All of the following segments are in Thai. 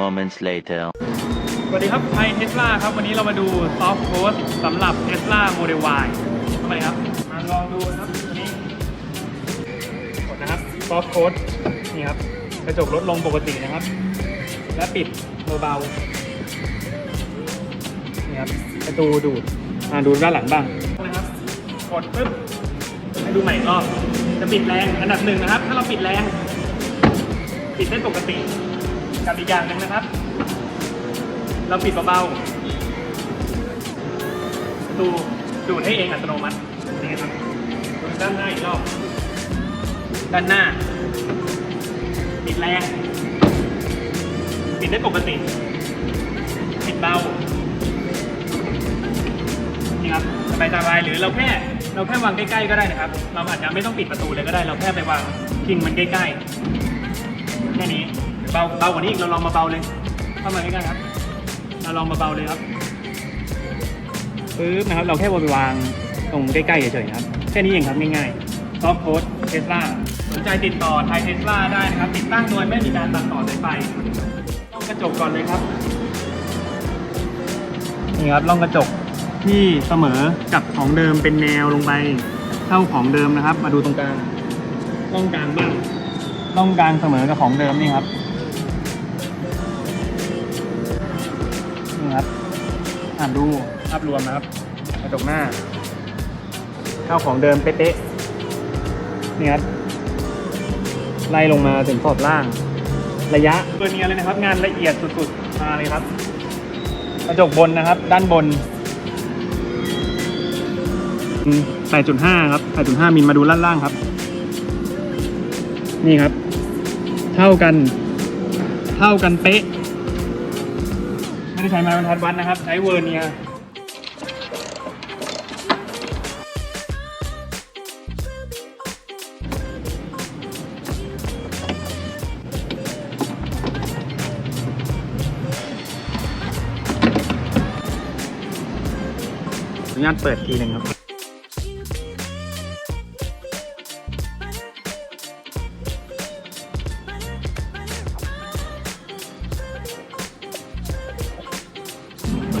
moments later. สวัสดีครับไทยเทสลาครับ วันนี้เรามาดูซอฟต์โค้ดสำหรับ Tesla Model Y ทำไมครับ มาลองดูนะครับตัวนี้กดนะครับซอฟต์โค้ดนี่ครับ กระจกลดลงปกตินะครับ และปิดเบาๆนี่ครับประตูดูดมาดูด้านหลังบ้างนะครับ กดปึ๊บให้ดูใหม่อีกรอบจะปิดแรงอันดับหนึ่งนะครับ ถ้าเราปิดแรง ปิดได้ปกติ กับอีกอย่างหนึ่งนะครับ เราปิดเบาๆประตูดูดให้เองอัตโนมัตินี่ครับดูด้านหน้าอีกรอบด้านหน้า ปิดแรงปิดได้ปกติ ปิดเบานี่ครับสบายสบายๆหรือเราแค่เราแค่วางใกล้ๆก็ได้นะครับ เราอาจจะไม่ต้องปิดประตูเลยก็ได้ เราแค่ไปวางพิงมันใกล้ๆแค่นี้ เบาเบากว่านี้อีกเราลองมาเบาเลยเข้ามาใกล้ๆครับเราลองมาเบาเลยครับปึ๊บนะครับเราแค่วไปวางตรงใกล้ๆเฉยๆนะครับแค่นี้เองครับง่ายๆซอฟต์โค้ดเทสลาสนใจติดต่อไทยเทสลาได้นะครับ ติดตั้งโดยไม่มีการตัดต่อสายไฟต้องกระจกก่อนเลยครับนี่ครับร่องกระจกที่เสมอกับของเดิมเป็นแนวลงไปเท่าของเดิมนะครับ มาดูตรงกลางร่องกลางบ้างร่องกลางเสมอกับของเดิมนี่ครับ นี่ครับ อ่านดูภาพรวมนะครับ กระจกหน้าเท่าของเดิมเป๊ะๆนี่ครับไล่ลงมาถึงขอบล่าง ระยะตัวนี้เลยนะครับ งานละเอียดสุดๆมาเลยครับ กระจกบนนะครับ ด้านบนอืม8.5 ครับ 8.5 มิลมาดูด้านล่างครับ นี่ครับ เท่ากัน เท่ากันเป๊ะ ไม่ได้ใช้ไม้บรรทัดวัดนะครับ ใช้เวอร์เนียอนุญาตเปิดทีหนึ่งครับ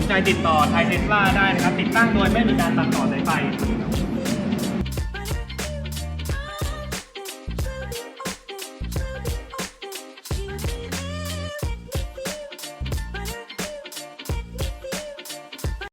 นใจติดต่อไทยเทสลาได้นะครับ ติดตั้งโดยไม่มีการตัดต่อสายไฟ